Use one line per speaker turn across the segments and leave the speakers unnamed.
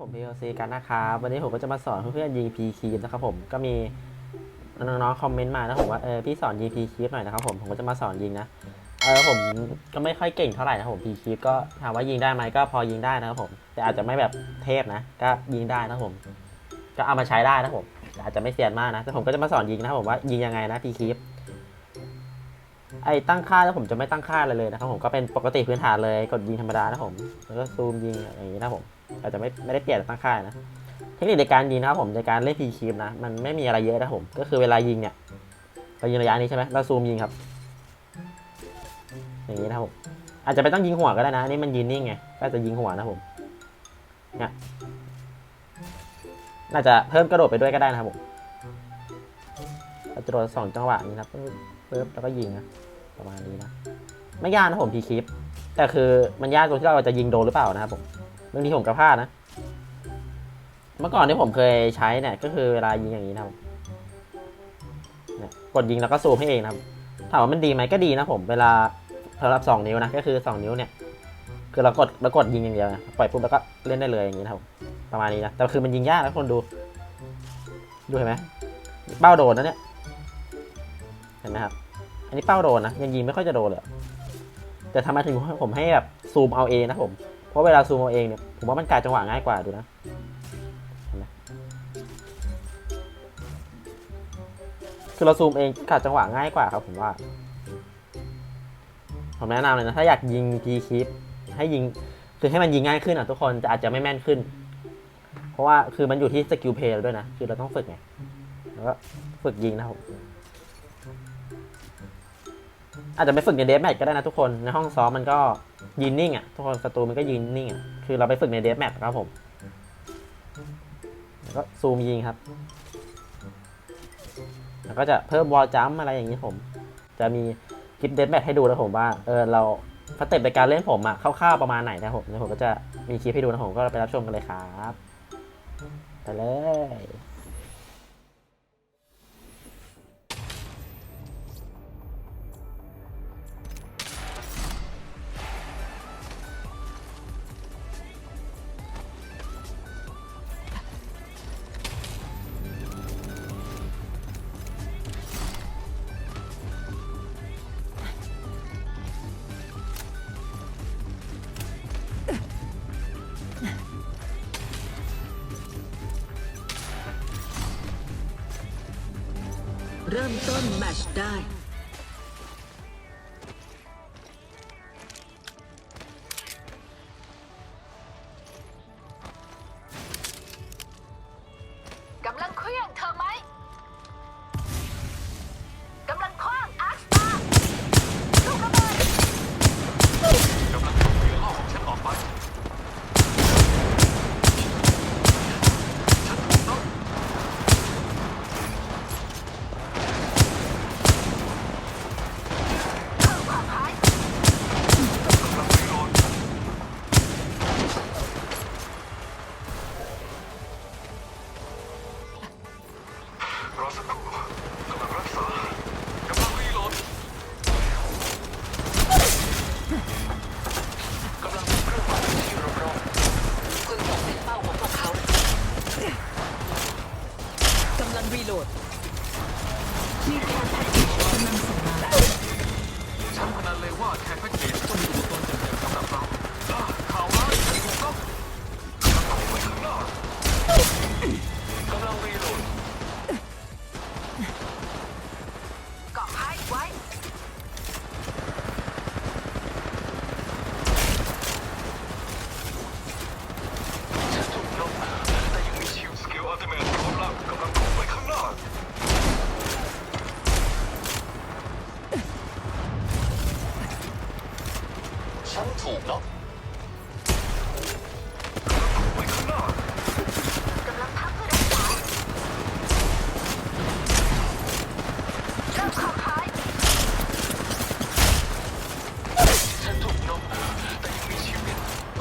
ผม PLC กันนะครับวันนี้ผมก็จะมาสอนเพื่อนๆยิง P คีบนะครับผมก็มีน้องๆคอมเมนต์มานะผมว่าเออพี่สอนยิง P คีบหน่อยนะครับผมผมก็จะมาสอนยิงนะเออผมก็ไม่ค่อยเก่งเท่าไหร่นะผม P คีบก็ถามว่ายิงได้ไหมก็พอยิงได้นะครับผม แต่อาจจะไม่แบบเทพนะ ก็ยิงได้นะผม ก็เอามาใช้ได้นะผมอาจจะไม่เซียนมากนะแต่ผมก็จะมาสอนยิงนะครับผมว่ายิงยังไงนะ P คีบไอ้ตั้งค่าแล้วผมจะไม่ตั้งค่าอะไรเลยนะครับผมก็เป็นปกติพื้นฐานเลยกดยิงธรรมดานะผมแล้วก็ซูมยิงอย่างนี้นะผม อาจจะไม่ไม่ได้เปลี่ยนตั้งค่ายนะ เทคนิคในการยิงนะครับผมในการเล่นพีคีมนะ มันไม่มีอะไรเยอะนะผม ก็คือเวลายิงเนี่ยเรายิงระยะนี้ใช่ไหมเราซูมยิงครับ อย่างนี้นะครับผมอาจจะไม่ต้องยิงหัวก็ได้นะนี่มันยืนนิ่งไงก็จะยิงหัวนะผมเนี่ยน่าจะเพิ่มกระโดดไปด้วยก็ได้นะครับผมเราจะโดดสองจังหวะนี้นะครับปึ๊บปึ๊บแล้วก็ยิงนะประมาณนี้นะไม่ยากนะผมพีคีปแต่คือมันยากตรงที่เราจะยิงโดนหรือเปล่านะครับผม บางทีผมก็พลาดนะ เมื่อก่อนที่ผมเคยใช้เนี่ย ก็คือเวลายิงอย่างนี้นะครับกดยิงแล้วก็ซูมให้เองนะครับ ถามว่ามันดีไหมก็ดีนะผมเวลาสำหรับ2นิ้วนะก็คือ 2 นิ้วเนี่ย คือเรากดเรากดยิงอย่างเดียวนะปล่อยปุ๊บแล้วก็เล่นได้เลยอย่างนี้นะครับประมาณนี้นะแต่คือมันยิงยากนะคนดู ดูเห็นไหมเป้าโดนนะเนี่ยเห็นไหมครับอันนี้เป้าโดนนะยังยิงไม่ค่อยจะโดนเลยแต่ทำไมถึงผมให้แบบซูมเอาเองนะผม เพราะเวลาซูมเอาเองเนี่ยผมว่ามันกายจังหวะง่ายกว่าดูนะคือเราซูมเองกาจังหวะง่ายกว่าครับผมว่าผมแนะนำเลยนะถ้าอยากยิงทีคลิปให้ยิงคือให้มันยิงง่ายขึ้นอะทุกคนจะอาจจะไม่แม่นขึ้น เพราะว่าคือมันอยู่ที่สกิลเพลย์ด้วยนะ คือเราต้องฝึกไงแล้วก็ฝึกยิงนะครับผม อาจจะไปฝึกในเดฟแมทก็ได้นะทุกคนในห้องซ้อมมันก็ยืนนิ่งอะทุกคนศัตรูมันก็ยืนนิ่งอะคือเราไปฝึกในเดฟแมปครับผมแล้วก็ซูมยิงครับ แล้วก็จะเพิ่มวอลจัมอะไรอย่างนี้ผม จะมีคลิปเดฟแมทให้ดูนะผมว่าเออเราสเต็ปในการเล่นผมอะคร่าวๆประมาณไหนนะผมเดี๋ยวผมก็จะมีคลิปให้ดูนะผมก็ไปรับชมกันเลยครับไปเลย
เริ่มต้นแมตชได้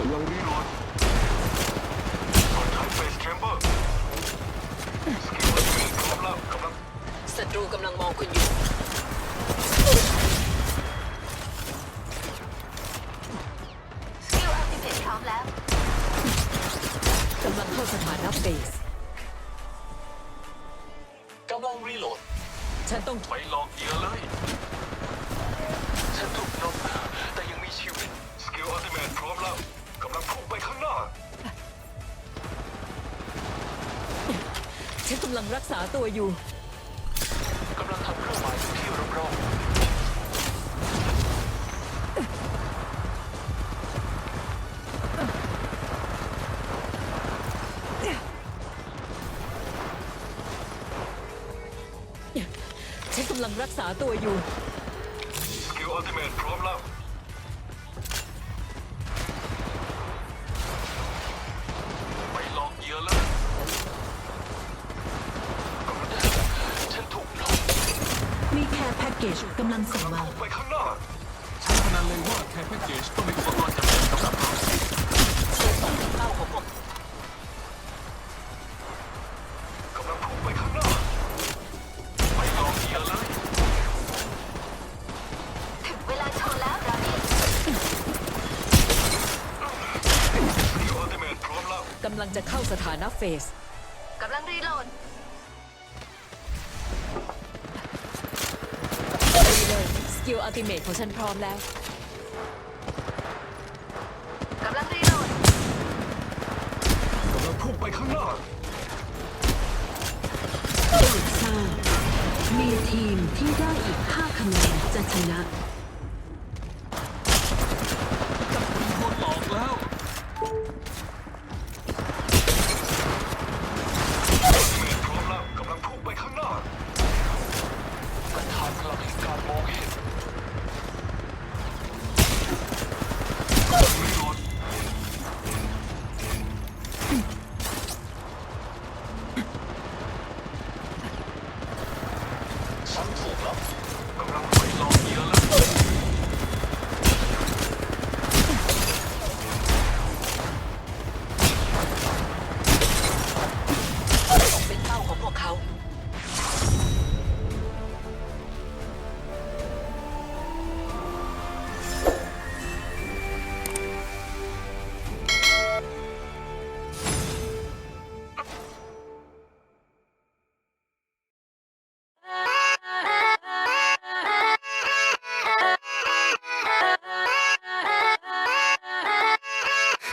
ำ
ลังรี
โหลดกดทั
นเฟ
สแชมเบอร์สกิลอัลติเมทพร้อมแล้วกำลัง
ศัตรูกำลังมองคุณอยู่
สกิลอัลติเมทพร้อมแล้ว
กำลังเข้าสถานะเฟส
กำลังรีโหลด
ฉันต้อง
ไปลองเหยื่อเลยำลัง
รักษาตัวอยู่
กำลังทำเครื่องหมายอยู่ที่รอบๆ
ฉันกำลังรักษาตัวอยู่
สกิลอัลติเมทพร้อมแล้ว เก
จกำลังส่งมา
ไปข้างหน้าฉันพนันเลยว่าแค่แพ็กเกจต้องมีอุปกรณ์จำเป็นสำหรับเราเล่าของผมกำลังพุ่งไปข้างหน้าไปลองเหยื่อเลย
ถึงเวลาโชว์แล้วดานี่
สกิลอัลติเมทพร้อมแล้ว
กำลังจะเข้าสถานะเฟส
กำลังรีโหลด
ดี กิลอัลติเมทของฉันพร้อมแล้ว
กำลังรีโหลด
กำลังพุ่งไปข้างหน้า
ทราบมีทีมที่ได้อีก 5 คะแนนจะชนะ